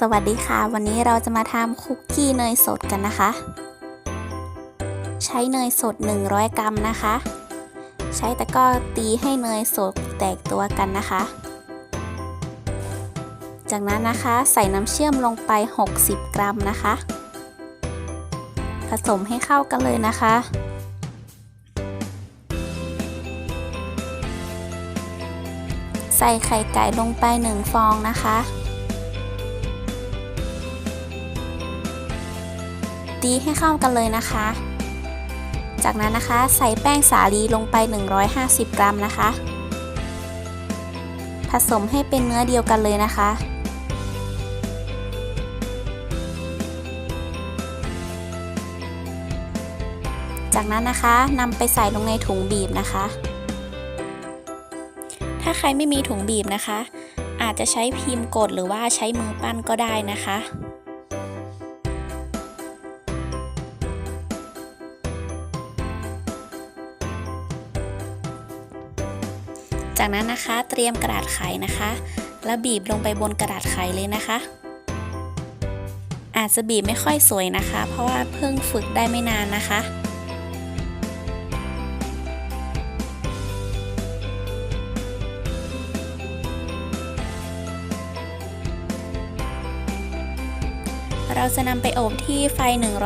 สวัสดีค่ะ วันนี้เราจะมาทำคุกกี้เนยสดกันนะคะ ใช้เนยสด 100 กรัมนะคะ ใช้ตะกร้อตีให้เนยสดแตกตัวกันนะคะ จากนั้นนะคะใส่น้ำเชื่อมลงไป 60 กรัมนะคะ ผสมให้เข้ากันเลยนะคะใส่ไข่ไก่ลงไป 1 ฟองนะคะ ตีให้เข้ากันเลยนะคะ จากนั้นนะคะใส่แป้งสาลีลงไป 150 กรัมนะคะ ผสมให้เป็นเนื้อเดียวกันเลยนะคะจากนั้นนะคะนำไปใส่ลงในถุงบีบนะคะ ถ้าใครไม่มีถุงบีบนะคะ อาจจะใช้พิมพ์กดหรือว่าใช้มือปั้นก็ได้นะคะ จากนั้นนะคะเตรียมกระดาษไขนะคะ แล้วบีบลงไปบนกระดาษไขเลยนะคะ อาจจะบีบไม่ค่อยสวยนะคะ เพราะว่าเพิ่งฝึกได้ไม่นานนะคะเราจะนำไปอบที่ไฟ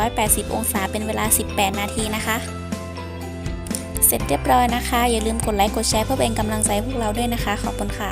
180 องศาเป็นเวลา 18 นาทีนะคะ เสร็จเรียบร้อยนะคะ อย่าลืมกดไลค์กดแชร์เพื่อเป็นกำลังใจพวกเราด้วยนะคะ ขอบคุณค่ะ